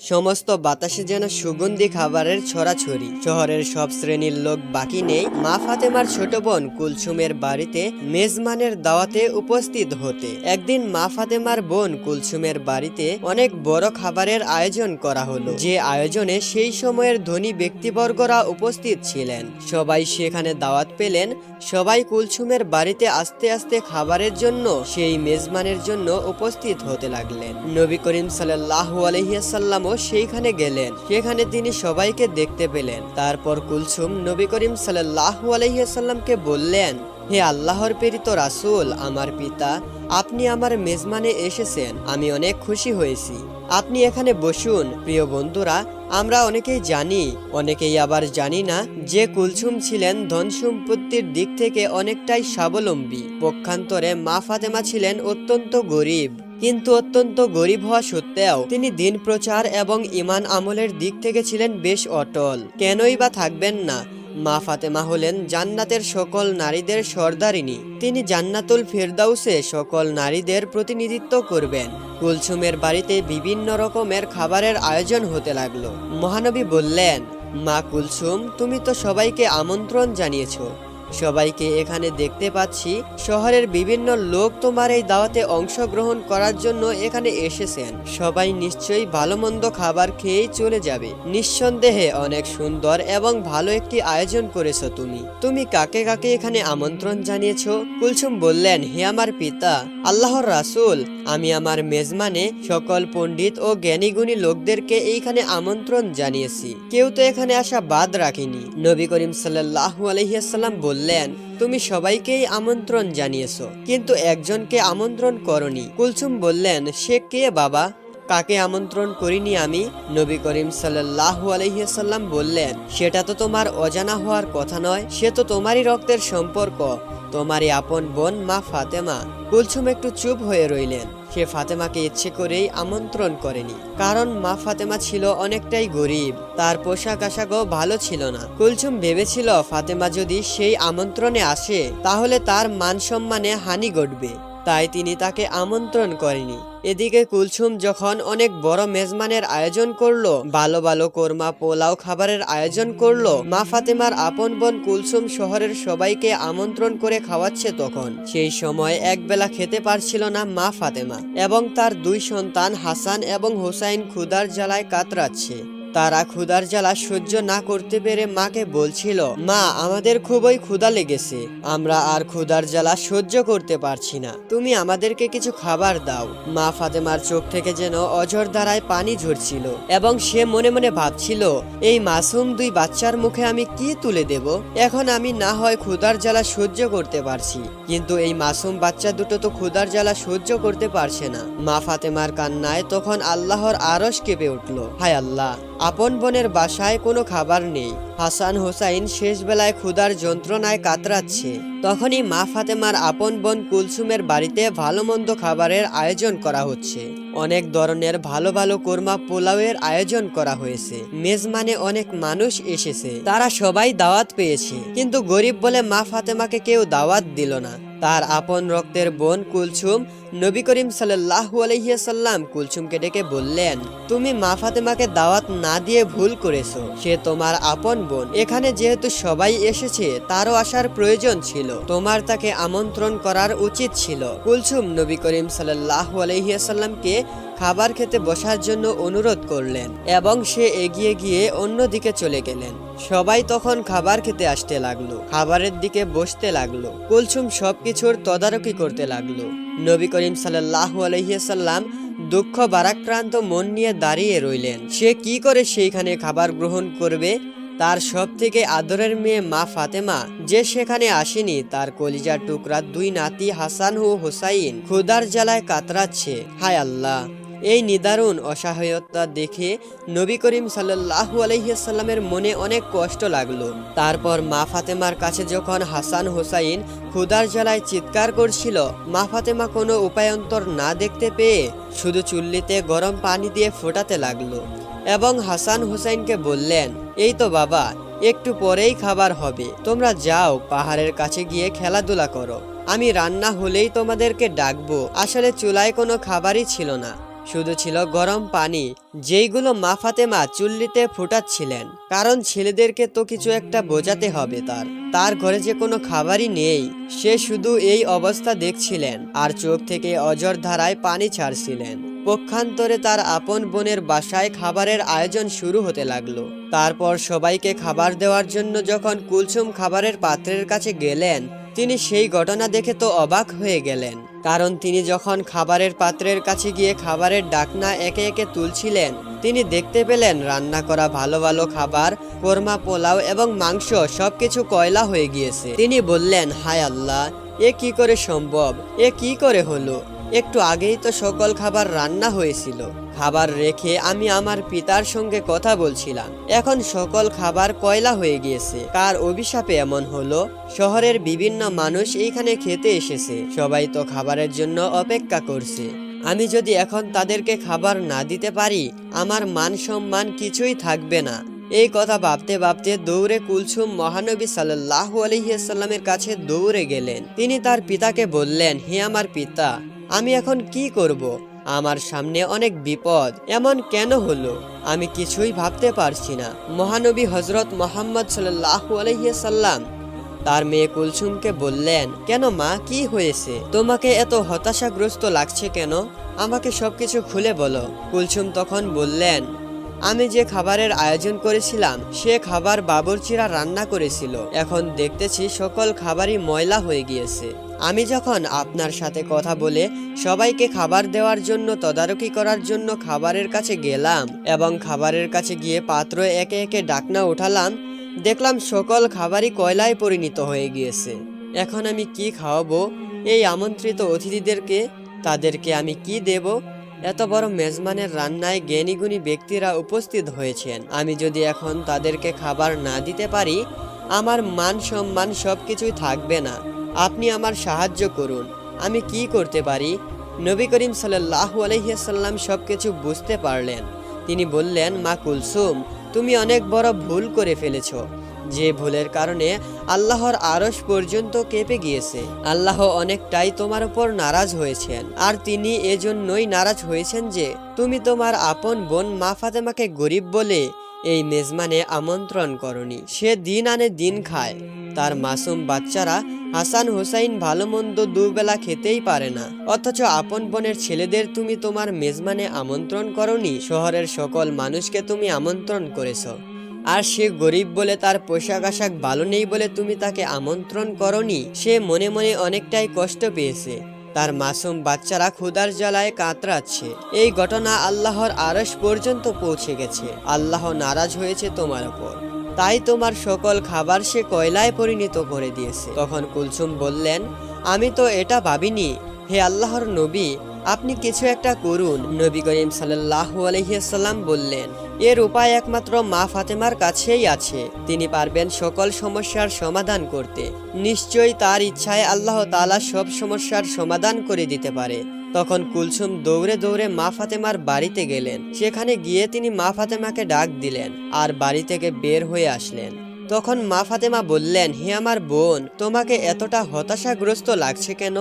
সমস্ত বাতাসে যেন সুগন্ধি খাবারের ছড়াছড়ি। শহরের সব শ্রেণির লোক বাকি নেই। মা ফাতেমার ছোট বোন কুলসুমের বাড়িতে মেজমানের দাওয়াতে উপস্থিত হতে। একদিন মা ফাতেমার বোন কুলসুমের বাড়িতে অনেক বড় খাবারের আয়োজন করা হলো। যে আয়োজনে সেই সময়ের ধনী ব্যক্তিবর্গরা উপস্থিত ছিলেন। সবাই সেখানে দাওয়াত পেলেন। সবাই কুলসুমের বাড়িতে আস্তে আস্তে খাবারের জন্য, সেই মেজমানের জন্য উপস্থিত হতে লাগলেন। নবী করিম সাল্লাহ আলহিয়াসাল্লামও সেইখানে গেলেন। সেখানে তিনি সবাইকে দেখতে পেলেন। তারপর কুলসুম নবী করিম সাল্লাহ আলহিয়াসাল্লামকে বললেন, হে আল্লাহর প্রেরিত রাসূল, আমার পিতা, আপনি আমার মেজমানে এসেছেন, আমি অনেক খুশি হয়েছি। আপনি এখানে বসুন, প্রিয় বন্ধুরা, আমরা অনেকেই জানি, অনেকেই আবার জানি না যে কুলসুম ছিলেন ধন সম্পত্তির দিক থেকে অনেকটাই স্বাবলম্বী। পক্ষান্তরে মা ফাতেমা ছিলেন অত্যন্ত গরিব। কিন্তু অত্যন্ত গরিব হওয়া সত্ত্বেও তিনি দিন প্রচার এবং ইমান আমলের দিক থেকে ছিলেন বেশ অটল। কেনই বা থাকবেন না? মা ফাতেমা হলেন জান্নাতের সকল নারীদের সর্দারিনী। তিনি জান্নাতুল ফেরদাউসে সকল নারীদের প্রতিনিধিত্ব করবেন। কুলসুমের বাড়িতে বিভিন্ন রকমের খাবারের আয়োজন হতে লাগল। মহানবী বললেন, মা কুলসুম, তুমি তো সবাইকে আমন্ত্রণ জানিয়েছো। সবাইকে এখানে দেখতে পাচ্ছি, শহরের বিভিন্ন লোক তোমার এই দাওয়াতে অংশগ্রহণ করার জন্য এখানে এসেছেন। সবাই নিশ্চয়ই ভালো মন্দ খাবার খেয়েই চলে যাবে। নিঃসন্দেহে অনেক সুন্দর এবং ভালো একটি আয়োজন করেছ তুমি। তুমি কাকে কাকে এখানে আমন্ত্রণ জানিয়েছো? কুলসুম বললেন, হে আমার পিতা, আল্লাহর রাসূল। আমি আমার মেজমানে সকল পণ্ডিত ও জ্ঞানীগুণী লোকদেরকে এইখানে আমন্ত্রণ জানিয়েছি। কেউ তো এখানে আসা বাদ রাখেনি। নবী করিম সাল্লাল্লাহু আলহিয়াসাল্লাম বললেন, তুমি সবাইকেই আমন্ত্রণ জানিয়েছ, কিন্তু একজনকে আমন্ত্রণ করনি। কুলসুম বললেন, সে কে বাবা? কাকে আমন্ত্রণ করিনি আমি? নবী করিম সাল্লাল্লাহু আলহিহাসাল্লাম বললেন, সেটা তো তোমার অজানা হওয়ার কথা নয়, সে তো তোমারই রক্তের সম্পর্ক। তোমারই আপন বোন মা ফাতেমা। কুলসুম একটু চুপ হয়ে রইলেন। সে ফাতেমাকে ইচ্ছে করেই আমন্ত্রণ করেনি। কারণ মা ফাতেমা ছিল অনেকটাই গরিব, তার পোশাক আশাকও ভালো ছিল না। কুলসুম ভেবেছিল, ফাতেমা যদি সেই আমন্ত্রণে আসে, তাহলে তার মান সম্মানে হানি ঘটবে। তাই তিনি তাকে আমন্ত্রণ করেনি। এদিকে কুলসুম যখন অনেক বড় মেজমানের আয়োজন করল ভালো ভালো কোরমা পোলাও খাবারের আয়োজন করল, মা ফাতেমার আপন বোন কুলসুম শহরের সবাইকে আমন্ত্রণ করে খাওয়াচ্ছে তখন। সেই সময় একবেলা খেতে পারছিল না মা ফাতেমা এবং তার দুই সন্তান হাসান এবং হোসাইন ক্ষুদার জ্বালায় কাতরাচ্ছে। তারা ক্ষুধার জ্বালা সহ্য না করতে পেরে মাকে বলছিল, মা, আমাদের খুবই ক্ষুধা লেগেছে। আমরা আর ক্ষুধার জ্বালা সহ্য করতে পারছি না। তুমি আমাদেরকে কিছু খাবার দাও। মা ফাতেমার চোখ থেকে যেন অঝর ধারায় পানি ঝরছিল এবং সে মনে মনে ভাবছিল, এই মাসুম দুই বাচ্চার মুখে আমি কি তুলে দেব? এখন আমি না হয় ক্ষুধার জ্বালা সহ্য করতে পারছি। কিন্তু এই মাসুম বাচ্চা দুটো তো ক্ষুধার জ্বালা সহ্য করতে পারছে না। মা ফাতেমার কান্নায় তখন আল্লাহর আরশ কেঁপে উঠল। হায় আল্লাহ! আপন বোনের বাসায় কোনো খাবার নেই। হাসান হোসাইন শেষ বেলায় ক্ষুধার যন্ত্রণায় কাতরাচ্ছে। তখনই মা ফাতেমার আপন বোন কুলসুমের বাড়িতে ভালো মন্দ খাবারের আয়োজন করা হচ্ছে। অনেক ধরনের ভালো ভালো কোরমা পোলাওয়ের আয়োজন করা হয়েছে। মেজমানে অনেক মানুষ এসেছে। তারা সবাই দাওয়াত পেয়েছে। কিন্তু গরিব বলে মা ফাতেমাকে কেউ দাওয়াত দিল না। তার আপন রক্তের বোন কুলসুম নবী করিম সাল্লাল্লাহু আলহিয়াসাল্লাম কুলসুমকে ডেকে বললেন, তুমি মা ফাতেমাকে দাওয়াত না দিয়ে ভুল করেছ। সে তোমার আপন বোন। এখানে যেহেতু সবাই এসেছে, তারও আসার প্রয়োজন ছিল। তোমার তাকে আমন্ত্রণ করার উচিত ছিল। কুলসুম নবী করিম সাল্লাল্লাহু আলহিয়াসাল্লামকে খাবার খেতে বসার জন্য অনুরোধ করলেন এবং সে এগিয়ে গিয়ে অন্যদিকে চলে গেলেন। সবাই তখন খাবার খেতে আসতে লাগল, খাবারের দিকে বসতে লাগল। কুলসুম সবকিছুর তদারকি করতে লাগল। নবী করিম সাল্লাহু আলহিয়াসাল্লাম দুঃখ বারাক্রান্ত মন নিয়ে দাঁড়িয়ে রইলেন। সে কি করে সেইখানে খাবার গ্রহণ করবে? তার সব থেকে আদরের মেয়ে মা ফাতেমা, যে সেখানে আসেনি, তার কলিজা টুকরা দুই নাতি হাসান ও হোসাইন ক্ষুদার জ্বালায় কাতরাচ্ছে। হায় আল্লাহ! এই নিদারুণ অসহায়তা দেখে নবী করিম সাল্লাহু আলহিসাল্লামের মনে অনেক কষ্ট লাগল। তারপর মা ফাতেমার কাছে যখন হাসান হোসাইন ক্ষুদার জ্বালায় চিৎকার করছিল, মা ফাতেমা কোনো উপায়ন্তর না দেখতে পেয়ে শুধু চুল্লিতে গরম পানি দিয়ে ফোটাতে লাগল এবং হাসান হুসাইনকে বললেন, এই তো বাবা, একটু পরেই খাবার হবে। তোমরা যাও, পাহাড়ের কাছে গিয়ে খেলাধুলা করো। আমি রান্না হলেই তোমাদেরকে ডাকবো। আসলে চুলায় কোনো খাবারই ছিল না। শুধু ছিল গরম পানি, যেইগুলো মাফাতে মা চুল্লিতে ফুটাচ্ছিলেন। কারণ ছেলেদেরকে তো কিছু একটা বোঝাতে হবে তার। তার ঘরে যে কোনো খাবারই নেই, সে শুধু এই অবস্থা দেখছিলেন আর চোখ থেকে অজর ধারায় পানি ছাড়ছিলেন। পক্ষান্তরে তার আপন বোনের বাসায় খাবারের আয়োজন শুরু হতে লাগল। তারপর সবাইকে খাবার দেওয়ার জন্য যখন কুলসুম খাবারের পাত্রের কাছে গেলেন তিনি সেই ঘটনা দেখে তো অবাক হয়ে গেলেন, কারণ তিনি যখন খাবারের পাত্রের কাছে গিয়ে খাবারের ডাকনা একে একে তুলছিলেন, তিনি দেখতে পেলেন রান্না করা ভালো ভালো খাবার, কোরমা পোলাও এবং মাংস সবকিছু কয়লা হয়ে গিয়েছে। তিনি বললেন, হায় আল্লাহ, এ কি করে সম্ভব? এ কি করে হলো? একটু আগেই তো সকল খাবার রান্না হয়েছিল। খাবার রেখে আমি আমার পিতার সঙ্গে কথা বলছিলাম। এখন সকল খাবার কয়লা হয়ে গিয়েছে। কার অভিশাপে এমন হলো? শহরের বিভিন্ন মানুষ এইখানে খেতে এসেছে। সবাই তো খাবারের জন্য অপেক্ষা করছে। আমি যদি এখন তাদেরকে খাবার না দিতে পারি, আমার মান সম্মান কিছুই থাকবে না। এই কথা ভাবতে ভাবতে দৌড়ে কুলসুম মহানবী সাল্লাহ আলহিসাল্লামের কাছে দৌড়ে গেলেন। তিনি তার পিতাকে বললেন, হে আমার পিতা আমি এখন কি করব? আমার সামনে অনেক বিপদ। এমন কেন হলো? আমি কিছুই ভাবতে পারছি না। মহানবী হজরত মোহাম্মদ সাল্লাহ তার মেয়ে কুলসুমকে বললেন, কেন মা, কি হয়েছে? তোমাকে এত হতাশাগ্রস্ত লাগছে কেন? আমাকে সবকিছু খুলে বলো। কুলসুম তখন বললেন, আমি যে খাবারের আয়োজন করেছিলাম, সে খাবার বাবরচিরা রান্না করেছিল। এখন দেখতেছি সকল খাবারই ময়লা হয়ে গিয়েছে। আমি যখন আপনার সাথে কথা বলে সবাইকে খাবার দেওয়ার জন্য, তদারকি করার জন্য খাবারের কাছে গেলাম এবং খাবারের কাছে গিয়ে পাত্র একে একে ডাকনা উঠালাম, দেখলাম সকল খাবারই কয়লায় পরিণত হয়ে গিয়েছে। এখন আমি কি খাওয়াবো? এই আমন্ত্রিত অতিথিদেরকে, তাদেরকে আমি কি দেব? এত বড় মেজমানের রান্নায় জ্ঞানীগুণী ব্যক্তিরা উপস্থিত হয়েছেন। আমি যদি এখন তাদেরকে খাবার না দিতে পারি, আমার মান সম্মান সব কিছুই থাকবে না। আপনি আমার সাহায্য করুন। আমি কি করতে পারি? নবী করিম সাল্লাহ আলহিয়াসাল্লাম সব কিছু বুঝতে পারলেন। তিনি বললেন, মা কুলসুম, তুমি অনেক বড় ভুল করে ফেলেছ। যে ভুলের কারণে আল্লাহর আরস পর্যন্ত কেঁপে গিয়েছে। আল্লাহ অনেকটাই তোমার উপর নারাজ হয়েছেন। আর তিনি এজন্যই নারাজ হয়েছেন যে, তুমি তোমার আপন বোন মা ফাতেমাকে গরিব বলে এই মেজমানে আমন্ত্রণ করনি। সে দিন আনে দিন খায়। তার মাসুম বাচ্চারা হাসান হুসাইন ভালো মন্দ দুবেলা খেতেই পারে না। অথচ আপন বোনের ছেলেদের তুমি তোমার মেজমানে আমন্ত্রণ করনি, শহরের সকল মানুষকে তুমি আমন্ত্রণ করেছ। আর সে গরিব বলে তার পোশাক আশাক ভালো নেই বলে তুমি তাকে আমন্ত্রণ করনি, সে মনে মনে অনেকটাই কষ্ট পেয়েছে। তার মাসুম বাচ্চারা ক্ষুদার জ্বালায় কাতরাচ্ছে। এই ঘটনা আল্লাহর আরশ পর্যন্ত পৌঁছে গেছে। আল্লাহ নারাজ হয়েছে তোমার ওপর। তাই তোমার সকল খাবার সে কয়লায় পরিণত করে দিয়েছে। তখন কুলসুম বললেন, আমি তো এটা ভাবিনি। হে আল্লাহর নবী, আপনি কিছু একটা করুন। নবী করিম আলহিসাল্লাম বললেন, এর উপায় একমাত্র মা ফাতেমার কাছেই আছে। তিনি পারবেন সকল সমস্যার সমাধান করতে। নিশ্চয়ই তার ইচ্ছায় আল্লাহ তালা সব সমস্যার সমাধান করে দিতে পারে। তখন কুলসুম দৌড়ে দৌড়ে মা ফাতেমার বাড়িতে গেলেন। সেখানে গিয়ে তিনি মা ফাতেমাকে ডাক দিলেন আর বাড়ি থেকে বের হয়ে আসলেন। তখন মা ফাতেমা বললেন, হে আমার বোন, তোমাকে এতটা হতাশাগ্রস্ত লাগছে কেন?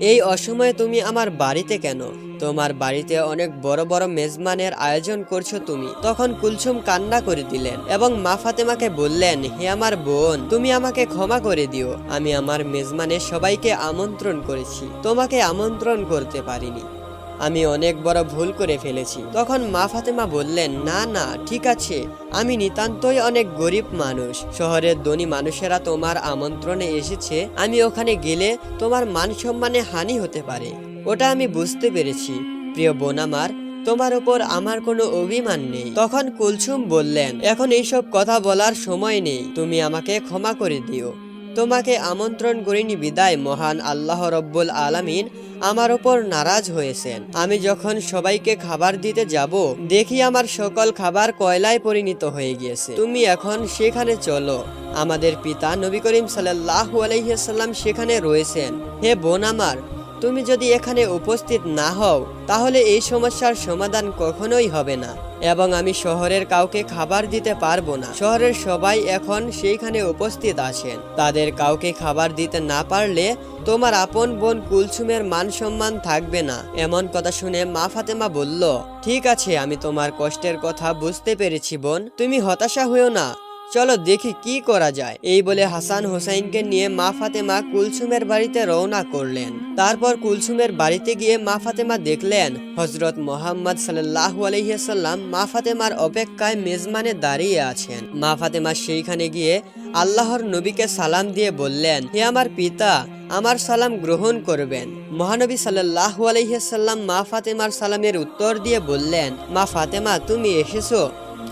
এই অসময়ে তুমি আমার বাড়িতে কেন? তোমার বাড়িতে অনেক বড় বড় মেজমানের আয়োজন করছ তুমি। তখন কুলসুম কান্না করে দিলেন এবং মা ফাতেমাকে বললেন, হে আমার বোন, তুমি আমাকে ক্ষমা করে দিও। আমি আমার মেজমানের সবাইকে আমন্ত্রণ করেছি। তোমাকে আমন্ত্রণ করতে পারিনি। আমি অনেক বড় ভুল করে ফেলেছি। তখন মা ফাতেমা বললেন, না না, ঠিক আছে। আমি নিতান্তই অনেক গরিব মানুষ। শহরের ধনী মানুষেরা তোমার আমন্ত্রণে এসেছে। আমি ওখানে গেলে তোমার মান সম্মানে হানি হতে পারে। ওটা আমি বুঝতে পেরেছি। প্রিয় বোন আমার, তোমার উপর আমার কোনো অভিমান নেই। তখন কুলসুম বললেন, এখন এইসব কথা বলার সময় নেই। তুমি আমাকে ক্ষমা করে দিও। তোমাকে আমন্ত্রণ করিনি বিদায়, মহান আল্লাহ রব্বুল আলামিন আমার ওপর নারাজ হয়েছেন। আমি যখন সবাইকে খাবার দিতে যাব, দেখি আমার সকল খাবার কয়লায় পরিণত হয়ে গিয়েছে। তুমি এখন সেখানে চলো। আমাদের পিতা নবী করিম সাল্লাহ আলাইসাল্লাম সেখানে রয়েছেন। হে বোন আমার তুমি যদি এখানে উপস্থিত না হও, তাহলে এই সমস্যার সমাধান কখনোই হবে না। এবং আমি শহরের কাউকে খাবার দিতে পারব না। শহরের সবাই এখন সেইখানে উপস্থিত আছেন। তাদের কাউকে খাবার দিতে না পারলে তোমার আপন বোন কুলসুমের মান সম্মান থাকবে না। এমন কথা শুনে মা ফাতেমা বলল, ঠিক আছে, আমি তোমার কষ্টের কথা বুঝতে পেরেছি বোন। তুমি হতাশা হয়েও না। চলো দেখি কি করা যায়। এই বলে হাসান হোসাইনকে নিয়ে মা ফাতেমা কুলসুমের বাড়িতে রওনা করলেন। তারপর কুলসুমের বাড়িতে গিয়ে মা ফাতেমা দেখলেন হজরত মোহাম্মদ সাল্লাহ আলহিহাল্লাম মা ফাতেমার অপেক্ষায় মেজমানে দাঁড়িয়ে আছেন। মা ফাতেমা সেইখানে গিয়ে আল্লাহর নবীকে সালাম দিয়ে বললেন, হে আমার পিতা, আমার সালাম গ্রহণ করবেন। মহানবী সাল্লাহ আলহিহাল্লাম মা ফাতেমার সালামের উত্তর দিয়ে বললেন, মা ফাতেমা, তুমি এসেছ?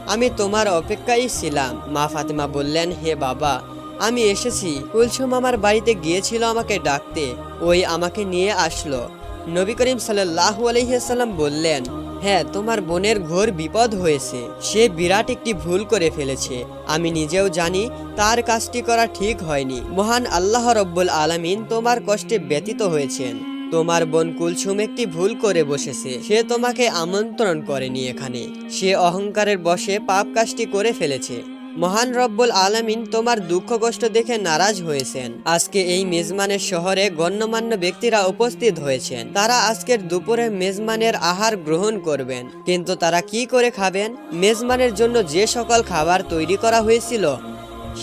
আমি তোমার অপেক্ষায় ছিলাম। মা ফাতেমা বললেন, হে বাবা, আমি এসেছি। কুলসুম আমার বাড়িতে গিয়েছিল আমাকে ডাকতে। ওই আমাকে নিয়ে আসলো। নবী করিম সাল্লাহ আলহিহাল্লাম বললেন হ্যাঁ তোমার বোনের ঘোর বিপদ হয়েছে। সে বিরাট একটি ভুল করে ফেলেছে। আমি নিজেও জানি তার কাজটি করা ঠিক হয়নি। মহান আল্লাহ রব্বুল আলামিন তোমার কষ্টে ব্যতীত হয়েছেন। তোমার বোন কুলসুম একটি ভুল করে বসেছে। সে তোমাকে আমন্ত্রণ করেনি এখানে। সে অহংকারের বশে পাপ কাজটি করে ফেলেছে। মহান রব্বুল আলামিন তোমার দুঃখ কষ্ট দেখে নারাজ হয়েছেন। আজকে এই মেজমানের শহরে গণ্যমান্য ব্যক্তিরা উপস্থিত হয়েছেন। তারা আজকের দুপুরে মেজমানের আহার গ্রহণ করবেন। কিন্তু তারা কি করে খাবেন? মেজমানের জন্য যে সকল খাবার তৈরি করা হয়েছিল,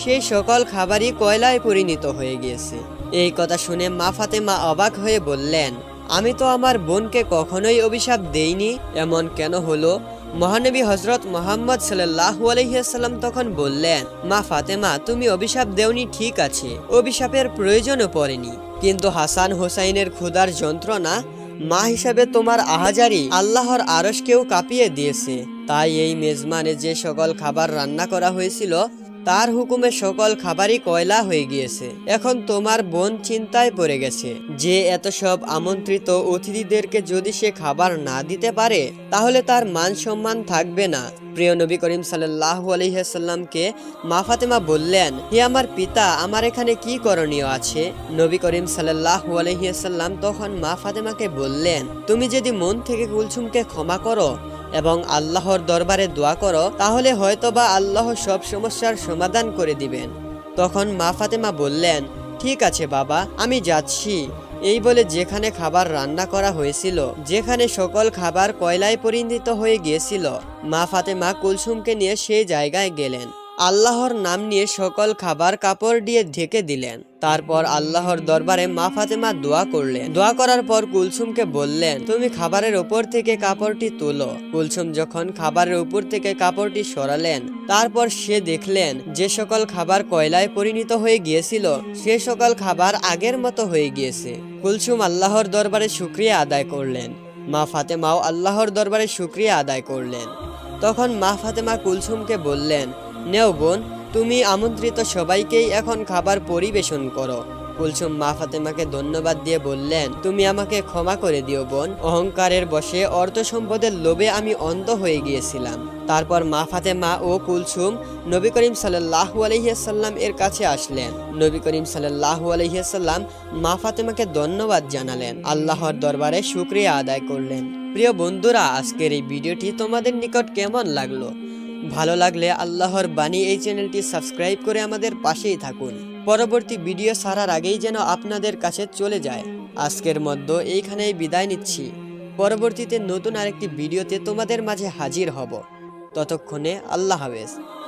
সেই সকল খাবারই কয়লায় পরিণত হয়ে গিয়েছে। এই কথা শুনে মা ফাতেমা অবাক হয়ে বললেন, আমি তো আমার বোনকে কখনোই অভিশাপ দেইনি, এমন কেন হলো? মহানবী হজরত মোহাম্মদ সাল্লাহু আলহিহাল্লাম তখন বললেন, মা ফাতেমা, তুমি অভিশাপ দেওনি, ঠিক আছে, অভিশাপের প্রয়োজনও পড়েনি। কিন্তু হাসান হোসাইনের ক্ষুধার যন্ত্রণা মা হিসাবে তোমার আহাজারি আল্লাহর আরসকেও কাঁপিয়ে দিয়েছে। তাই এই মেজমানে যে সকল খাবার রান্না করা হয়েছিল তার হুকুমে সকল খাবারই কয়লা হয়ে গিয়েছে। এখন তোমার বোন চিন্তায় পড়ে গেছে যে এত সব আমন্ত্রিত অতিথিদেরকে যদি সে খাবার না দিতে পারে, তাহলে তার মান সম্মান থাকবে না। প্রিয় নবী করিম সাল্লাহ আলহিহাল্লামকে মা ফাতেমা বললেন, হে আমার পিতা, আমার এখানে কি করণীয় আছে? নবী করিম সাল্লাহ আলহিহাল্লাম তখন মা ফাতেমাকে বললেন, তুমি যদি মন থেকে কুলসুমকে ক্ষমা করো এবং আল্লাহর দরবারে দোয়া করো, তাহলে হয়তোবা আল্লাহ সব সমস্যার সমাধান করে দিবেন। তখন মা ফাতেমা বললেন, ঠিক আছে বাবা, আমি যাচ্ছি। এই বলে যেখানে খাবার রান্না করা হয়েছিল, যেখানে সকল খাবার কয়লায় পরিণত হয়ে গিয়েছিল, মা ফাতেমা কুলসুমকে নিয়ে সেই জায়গায় গেলেন। আল্লাহর নাম নিয়ে সকল খাবার কাপড় দিয়ে ঢেকে দিলেন। তারপর আল্লাহর দরবারে মা ফাতেমা দোয়া করলেন। দোয়া করার পর কুলসুমকে বললেন, তুমি খাবারের উপর থেকে কাপড়টি তোলো। কুলসুম যখন খাবারের উপর থেকে কাপড়টি সরালেন, তারপর সে দেখলেন, যে সকল খাবার কয়লায় পরিণত হয়ে গিয়েছিল, সে সকল খাবার আগের মতো হয়ে গিয়েছে। কুলসুম আল্লাহর দরবারে শুক্রিয়া আদায় করলেন। মা ফাতেমাও আল্লাহর দরবারে শুক্রিয়া আদায় করলেন। তখন মা ফাতেমা কুলসুমকে বললেন নেও বোন, তুমি আমন্ত্রিত সবাইকেই এখন খাবার পরিবেশন করো। কুলসুম মা ফাতেমাকে ধন্যবাদ দিয়ে বললেন, তুমি আমাকে ক্ষমা করে দিও বোন। অহংকারের বশে অর্থ সম্পদের লোভে আমি অন্ধ হয়ে গিয়েছিলাম। তারপর মা ফাতেমা ও কুলসুম নবী করিম সাল্লাহু আলহিয়াসাল্লাম এর কাছে আসলেন। নবী করিম সাল্লাহু আলহিয়াসাল্লাম মা ফাতেমাকে ধন্যবাদ জানালেন, আল্লাহর দরবারে শুক্রিয়া আদায় করলেন। প্রিয় বন্ধুরা, আজকের এই ভিডিওটি তোমাদের নিকট কেমন লাগল? ভালো লাগলে আল্লাহর বাণী এই চ্যানেলটি সাবস্ক্রাইব করে আমাদের পাশেই থাকুন। পরবর্তী ভিডিও সারার আগেই যেন আপনাদের কাছে চলে যায়। আজকের মধ্যে এইখানেই বিদায় নিচ্ছি। পরবর্তীতে নতুন আরেকটি ভিডিওতে তোমাদের মাঝে হাজির হব। ততক্ষণে আল্লাহ হাফেজ।